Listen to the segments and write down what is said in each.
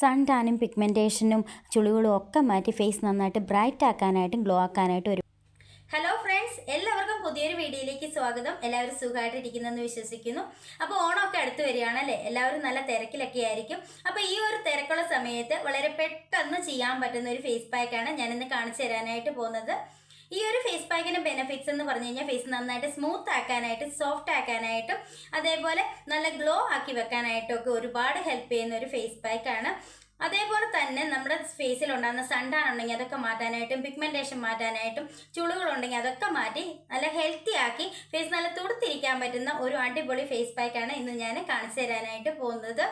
Sun ടാനും പിഗ്മെന്റേഷനും ചുളികളും ഒക്കെ മാറ്റി face നന്നായിട്ട് ബ്രൈറ്റ് ആക്കാനായിട്ടും ഗ്ലോ ആക്കാനായിട്ടും ഒരു ഹലോ ഫ്രണ്ട്സ് എല്ലാവർക്കും പുതിയൊരു വീഡിയോയിലേക്ക് സ്വാഗതം. എല്ലാവരും സുഖമായിട്ടിരിക്കുന്നെന്ന് വിശ്വസിക്കുന്നു. അപ്പോൾ ഓണമൊക്കെ അടുത്ത് വരികയാണല്ലേ? എല്ലാവരും നല്ല തിരക്കിലൊക്കെ ആയിരിക്കും. അപ്പോൾ ഈ ഒരു തിരക്കുള്ള സമയത്ത് വളരെ പെട്ടെന്ന് ചെയ്യാൻ പറ്റുന്ന ഒരു ഫേസ് പാക്കാണ് ഞാനിന്ന് കാണിച്ചു തരാനായിട്ട് പോകുന്നത്. ഈ ഒരു ഫേസ് പാക്കിന്റെ ബെനിഫിറ്റ്സ് എന്ന് പറഞ്ഞു കഴിഞ്ഞാൽ ഫേസ് നന്നായിട്ട് സ്മൂത്ത് ആക്കാനായിട്ട് സോഫ്റ്റ് ആക്കാനായിട്ടും അതേപോലെ നല്ല ഗ്ലോ ആക്കി വെക്കാനായിട്ടും ഒക്കെ ഒരുപാട് ഹെൽപ്പ് ചെയ്യുന്ന ഒരു ഫേസ് പാക്കാണ് അതേപോലെ തന്നെ നമ്മുടെ ഫേസിൽ ഉണ്ടാകുന്ന സൺടാൻ ഉണ്ടെങ്കിൽ അതൊക്കെ മാറ്റാനായിട്ടും പിഗ്മെന്റേഷൻ മാറ്റാനായിട്ടും ചുളുകളുണ്ടെങ്കിൽ അതൊക്കെ മാറ്റി നല്ല ഹെൽത്തി ആക്കി ഫേസ് നല്ല തുടുത്തിരിക്കാൻ പറ്റുന്ന ഒരു അടിപൊളി ഫേസ് പാക്കാണ് ഇന്ന് ഞാൻ കാണിച്ചു തരാനായിട്ട് പോകുന്നത്.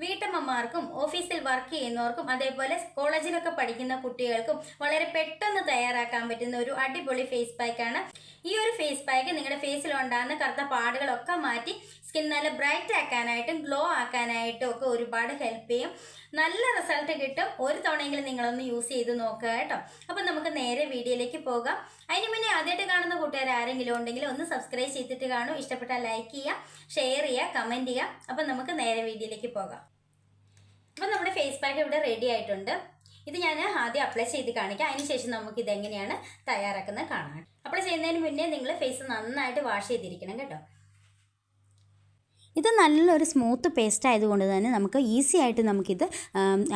വീട്ടമ്മമാർക്കും ഓഫീസിൽ വർക്ക് ചെയ്യുന്നവർക്കും അതേപോലെ കോളേജിലൊക്കെ പഠിക്കുന്ന കുട്ടികൾക്കും വളരെ പെട്ടെന്ന് തയ്യാറാക്കാൻ പറ്റുന്ന ഒരു അടിപൊളി ഫേസ് പാക്കാണ് ഈ ഒരു ഫേസ് പാക്ക് നിങ്ങളുടെ ഫേസിൽ ഉണ്ടാകുന്ന കറുത്ത പാടുകളൊക്കെ മാറ്റി സ്കിൻ നല്ല ബ്രൈറ്റ് ആക്കാനായിട്ടും ഗ്ലോ ആക്കാനായിട്ടും ഒക്കെ ഒരുപാട് ഹെൽപ്പ് ചെയ്യും. നല്ല റിസൾട്ട് കിട്ടും. ഒരു തവണയെങ്കിലും നിങ്ങളൊന്ന് യൂസ് ചെയ്ത് നോക്കുക കേട്ടോ. അപ്പം നമുക്ക് നേരെ വീഡിയോയിലേക്ക് പോകാം. അതിന് മുന്നേ ആദ്യമായിട്ട് കാണുന്ന കൂട്ടുകാർ ആരെങ്കിലും ഉണ്ടെങ്കിൽ ഒന്ന് സബ്സ്ക്രൈബ് ചെയ്തിട്ട് കാണും. ഇഷ്ടപ്പെട്ടാൽ ലൈക്ക് ചെയ്യുക ഷെയർ ചെയ്യുക കമന്റ് ചെയ്യുക. അപ്പം നമുക്ക് നേരെ വീഡിയോയിലേക്ക് പോകാം. അപ്പം നമ്മുടെ ഫേസ് പാക്ക് ഇവിടെ റെഡി ആയിട്ടുണ്ട്. ഇത് ഞാൻ ആദ്യം അപ്ലൈ ചെയ്ത് കാണിക്കാം. അതിനുശേഷം നമുക്ക് ഇതെങ്ങനെയാണ് തയ്യാറാക്കുന്നത് കാണാം അപ്ലൈ ചെയ്യുന്നതിന് മുന്നേ നിങ്ങൾ ഫേസ് നന്നായിട്ട് വാഷ് ചെയ്തിരിക്കണം കേട്ടോ. ഇത് നല്ലൊരു സ്മൂത്ത് പേസ്റ്റ് ആയതുകൊണ്ട് തന്നെ നമുക്ക് ഈസി ആയിട്ട് നമുക്കിത്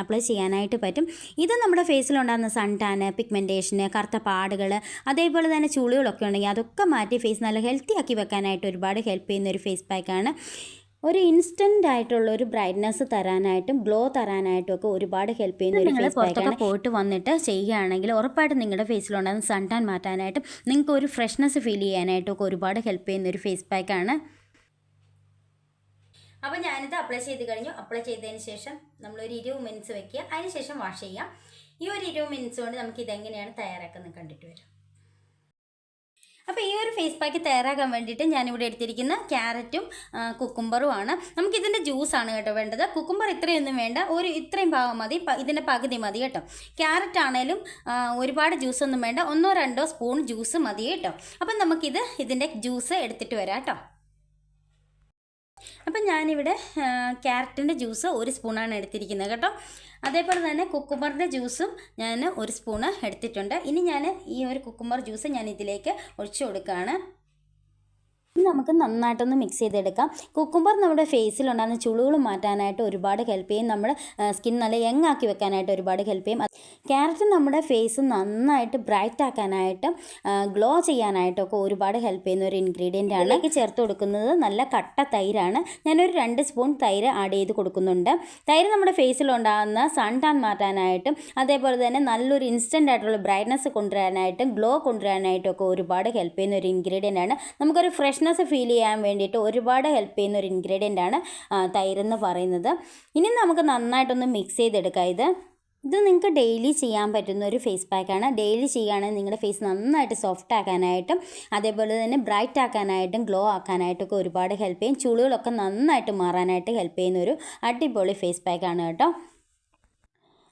അപ്ലൈ ചെയ്യാനായിട്ട് പറ്റും. ഇത് നമ്മുടെ ഫേസിലുണ്ടാകുന്ന സൺടാന് പിഗ്മെന്റേഷന് കറുത്ത പാടുകൾ അതേപോലെ തന്നെ ചുളികളൊക്കെ ഉണ്ടെങ്കിൽ അതൊക്കെ മാറ്റി ഫേസ് നല്ല ഹെൽത്തി ആക്കി വെക്കാനായിട്ട് ഒരുപാട് ഹെൽപ്പ് ചെയ്യുന്ന ഒരു ഫേസ് പാക്കാണ് ഒരു ഇൻസ്റ്റന്റ് ആയിട്ടുള്ള ഒരു ബ്രൈറ്റ്നസ് തരാനായിട്ടും ഗ്ലോ തരാനായിട്ടും ഒക്കെ ഒരുപാട് ഹെൽപ്പ് ചെയ്യുന്ന ഒരു ഫേസ് പാക്കാണ് പോയിട്ട് വന്നിട്ട് ചെയ്യുകയാണെങ്കിൽ ഉറപ്പായിട്ടും നിങ്ങളുടെ ഫേസിലുണ്ടാകുന്ന സൺടാൻ മാറ്റാനായിട്ടും നിങ്ങൾക്ക് ഒരു ഫ്രഷ്നെസ് ഫീൽ ചെയ്യാനായിട്ടും ഒക്കെ ഒരുപാട് ഹെൽപ്പ് ചെയ്യുന്ന ഒരു ഫേസ് പാക്കാണ് അപ്പോൾ ഞാനിത് അപ്ലൈ ചെയ്ത് കഴിഞ്ഞു. അപ്ലൈ ചെയ്തതിന് ശേഷം നമ്മളൊരു ഇരുപത് മിനിറ്റ്സ് വെക്കുക. അതിന് ശേഷം വാഷ് ചെയ്യാം. ഈ ഒരു ഇരുപത് മിനിറ്റ്സ് കൊണ്ട് നമുക്ക് ഇതെങ്ങനെയാണ് തയ്യാറാക്കുന്നത് കണ്ടിട്ട് വരാം. അപ്പോൾ ഈ ഒരു ഫേസ് പാക്ക് തയ്യാറാക്കാൻ വേണ്ടിയിട്ട് ഞാനിവിടെ എടുത്തിരിക്കുന്ന ക്യാരറ്റും കുക്കുംബറുമാണ്. നമുക്കിതിന്റെ ജ്യൂസാണ് കേട്ടോ വേണ്ടത്. കുക്കുംബർ ഇത്രയൊന്നും വേണ്ട. ഒരു ഇത്രയും ഭാഗം മതി. ഇതിന്റെ പകുതി മതി കേട്ടോ. ക്യാരറ്റ് ആണേലും ഒരുപാട് ജ്യൂസൊന്നും വേണ്ട. ഒന്നോ രണ്ടോ സ്പൂൺ ജ്യൂസ് മതി കേട്ടോ. അപ്പം നമുക്കിത് ഇതിന്റെ ജ്യൂസ് എടുത്തിട്ട് വരാം കേട്ടോ. അപ്പം ഞാനിവിടെ ക്യാരറ്റിന്റെ ജ്യൂസ് ഒരു സ്പൂണാണ് എടുത്തിരിക്കുന്നത് കേട്ടോ. അതേപോലെ തന്നെ കുക്കുമ്പറിന്റെ ജ്യൂസും ഞാൻ ഒരു സ്പൂണ് എടുത്തിട്ടുണ്ട്. ഇനി ഞാൻ ഈ ഒരു കുക്കുമ്പർ ജ്യൂസ് ഞാൻ ഇതിലേക്ക് ഒഴിച്ചു കൊടുക്കുകയാണ്. ഇനി നമുക്ക് നന്നായിട്ടൊന്ന് മിക്സ് ചെയ്തെടുക്കാം. കുക്കുമ്പർ നമ്മുടെ ഫേസിലുണ്ടാകുന്ന ചുളുകൾ മാറ്റാനായിട്ട് ഒരുപാട് ഹെൽപ്പ് ചെയ്യും. നമ്മുടെ സ്കിൻ നല്ല യങ് ആക്കി വെക്കാനായിട്ട് ഒരുപാട് ഹെൽപ്പ് ചെയ്യും. ക്യാരറ്റ് നമ്മുടെ ഫേസ് നന്നായിട്ട് ബ്രൈറ്റ് ആക്കാനായിട്ട് ഗ്ലോ ചെയ്യാനായിട്ടൊക്കെ ഒരുപാട് ഹെൽപ്പ് ചെയ്യുന്ന ഒരു ഇൻഗ്രീഡിയന്റ് ആണ്. ഇതിലേക്ക് ചേർത്ത് കൊടുക്കുന്നത് നല്ല കട്ട തൈരാണ്. ഞാനൊരു രണ്ട് സ്പൂൺ തൈര് ആഡ് ചെയ്ത് കൊടുക്കുന്നുണ്ട്. തൈര് നമ്മുടെ ഫേസിലുണ്ടാകുന്ന സൺ ടാൻ മാറ്റാനായിട്ടും അതേപോലെ തന്നെ നല്ലൊരു ഇൻസ്റ്റന്റ് ആയിട്ടുള്ള ബ്രൈറ്റ്നസ് കൊണ്ടുവരാനായിട്ടും ഗ്ലോ കൊണ്ടുവരാനായിട്ടും ഒക്കെ ഒരുപാട് ഹെൽപ്പ് ചെയ്യുന്ന ഒരു ഇൻഗ്രീഡിയന്റ് ആണ്. നമുക്കൊരു ഫ്രഷ്നെസ് ഫീൽ ചെയ്യാൻ വേണ്ടിയിട്ട് ഒരുപാട് ഹെൽപ്പ് ചെയ്യുന്ന ഒരു ഇൻഗ്രീഡിയന്റ് ആണ് തൈരെന്ന് പറയുന്നത്. ഇനി നമുക്ക് നന്നായിട്ടൊന്ന് മിക്സ് ചെയ്തെടുക്കാം. ഇത് ഇത് നിങ്ങൾക്ക് ഡെയിലി ചെയ്യാൻ പറ്റുന്ന ഒരു ഫേസ് പാക്കാണ് ഡെയിലി ചെയ്യുകയാണെങ്കിൽ നിങ്ങളുടെ ഫേസ് നന്നായിട്ട് സോഫ്റ്റ് ആക്കാനായിട്ടും അതേപോലെ തന്നെ ബ്രൈറ്റ് ആക്കാനായിട്ടും ഗ്ലോ ആക്കാനായിട്ടൊക്കെ ഒരുപാട് ഹെൽപ്പ് ചെയ്യും. ചുളികളൊക്കെ നന്നായിട്ട് മാറാനായിട്ട് ഹെൽപ്പ് ചെയ്യുന്ന ഒരു അടിപൊളി ഫേസ് പാക്കാണ് കേട്ടോ.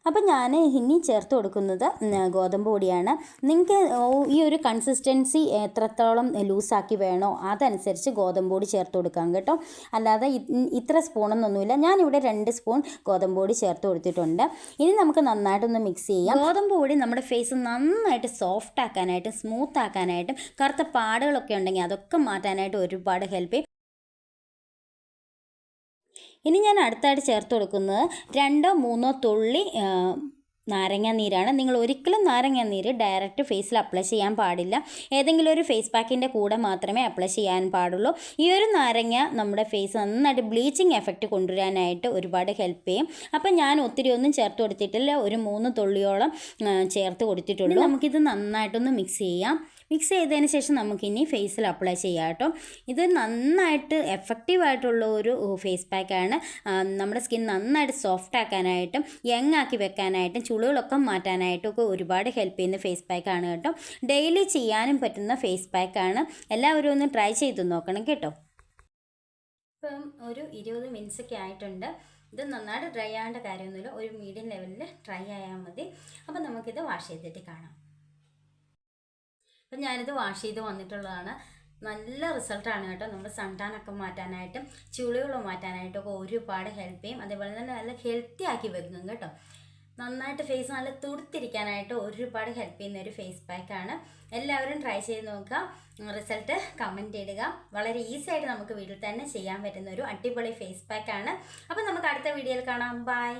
അപ്പം ഞാൻ ഇനി ചേർത്ത് കൊടുക്കുന്നത് ഗോതമ്പ് പൊടിയാണ്. നിങ്ങൾക്ക് ഈ ഒരു കൺസിസ്റ്റൻസി എത്രത്തോളം ലൂസാക്കി വേണോ അതനുസരിച്ച് ഗോതമ്പ് പൊടി ചേർത്ത് കൊടുക്കാം കേട്ടോ. അല്ലാതെ ഇത്ര സ്പൂണൊന്നൊന്നുമില്ല. ഞാനിവിടെ രണ്ട് സ്പൂൺ ഗോതമ്പ് പൊടി ചേർത്ത് കൊടുത്തിട്ടുണ്ട്. ഇനി നമുക്ക് നന്നായിട്ടൊന്ന് മിക്സ് ചെയ്യാം. ഗോതമ്പ് പൊടി നമ്മുടെ ഫേസ് നന്നായിട്ട് സോഫ്റ്റ് ആക്കാനായിട്ടും സ്മൂത്ത് ആക്കാനായിട്ടും കറുത്ത പാടുകളൊക്കെ ഉണ്ടെങ്കിൽ അതൊക്കെ മാറ്റാനായിട്ട് ഒരുപാട് ഹെൽപ്പ് ചെയ്യും. ഇനി ഞാൻ അടുത്തായിട്ട് ചേർത്ത് കൊടുക്കുന്നത് രണ്ടോ മൂന്നോ തുള്ളി നാരങ്ങ നീരാണ്. നിങ്ങൾ ഒരിക്കലും നാരങ്ങ നീര് ഡയറക്റ്റ് ഫേസിൽ അപ്ലൈ ചെയ്യാൻ പാടില്ല. ഏതെങ്കിലും ഒരു ഫേസ് പാക്കിന്റെ കൂടെ മാത്രമേ അപ്ലൈ ചെയ്യാൻ പാടുള്ളൂ. ഈ ഒരു നാരങ്ങ നമ്മുടെ ഫേസ് നന്നായിട്ട് ബ്ലീച്ചിങ് എഫക്റ്റ് കൊണ്ടുവരാനായിട്ട് ഒരുപാട് ഹെൽപ്പ് ചെയ്യും. അപ്പം ഞാൻ ഒത്തിരി ഒന്നും ചേർത്ത് കൊടുത്തിട്ടില്ല. ഒരു മൂന്ന് തുള്ളിയോളം ചേർത്ത് കൊടുത്തിട്ടുള്ളൂ. നമുക്കിത് നന്നായിട്ടൊന്ന് മിക്സ് ചെയ്യാം. മിക്സ് ചെയ്തതിന് ശേഷം നമുക്കിനി ഫേസിൽ അപ്ലൈ ചെയ്യാം കേട്ടോ. ഇത് നന്നായിട്ട് എഫക്റ്റീവ് ആയിട്ടുള്ള ഒരു ഫേസ് പാക്കാണ് നമ്മുടെ സ്കിൻ നന്നായിട്ട് സോഫ്റ്റ് ആക്കാനായിട്ടും യങ് ആക്കി വെക്കാനായിട്ടും ചുളികളൊക്കെ മാറ്റാനായിട്ടും ഒക്കെ ഒരുപാട് ഹെൽപ്പ് ചെയ്യുന്ന ഫേസ് പാക്കാണ് കേട്ടോ. ഡെയിലി ചെയ്യാനും പറ്റുന്ന ഫേസ് പാക്കാണ് എല്ലാവരും ഒന്ന് ട്രൈ ചെയ്ത് നോക്കണം കേട്ടോ. ഇപ്പം ഒരു ഇരുപത് മിനിറ്റ്സൊക്കെ ആയിട്ടുണ്ട്. ഇത് നന്നായിട്ട് ഡ്രൈ ആവേണ്ട കാര്യമൊന്നുമില്ല. ഒരു മീഡിയം ലെവലിൽ ഡ്രൈ ആയാൽ മതി. അപ്പം നമുക്കിത് വാഷ് ചെയ്തിട്ട് കാണാം. അപ്പം ഞാനിത് വാഷ് ചെയ്ത് വന്നിട്ടുള്ളതാണ്. നല്ല റിസൾട്ടാണ് കേട്ടോ. നമ്മുടെ സൺടാനൊക്കെ മാറ്റാനായിട്ടും ചുളികൾ മാറ്റാനായിട്ടും ഒക്കെ ഒരുപാട് ഹെൽപ്പ് ചെയ്യും. അതേപോലെ തന്നെ നല്ല ഹെൽത്തി ആക്കി വെക്കും കേട്ടോ. നന്നായിട്ട് ഫേസ് നല്ല തുടുത്തിരിക്കാനായിട്ട് ഒരുപാട് ഹെൽപ്പ് ചെയ്യുന്ന ഒരു ഫേസ് പാക്കാണ് എല്ലാവരും ട്രൈ ചെയ്ത് നോക്കുക. റിസൾട്ട് കമന്റ് ഇടുക. വളരെ ഈസി ആയിട്ട് നമുക്ക് വീട്ടിൽ തന്നെ ചെയ്യാൻ പറ്റുന്ന ഒരു അടിപൊളി ഫേസ് പാക്കാണ് അപ്പം നമുക്ക് അടുത്ത വീഡിയോയിൽ കാണാം. ബൈ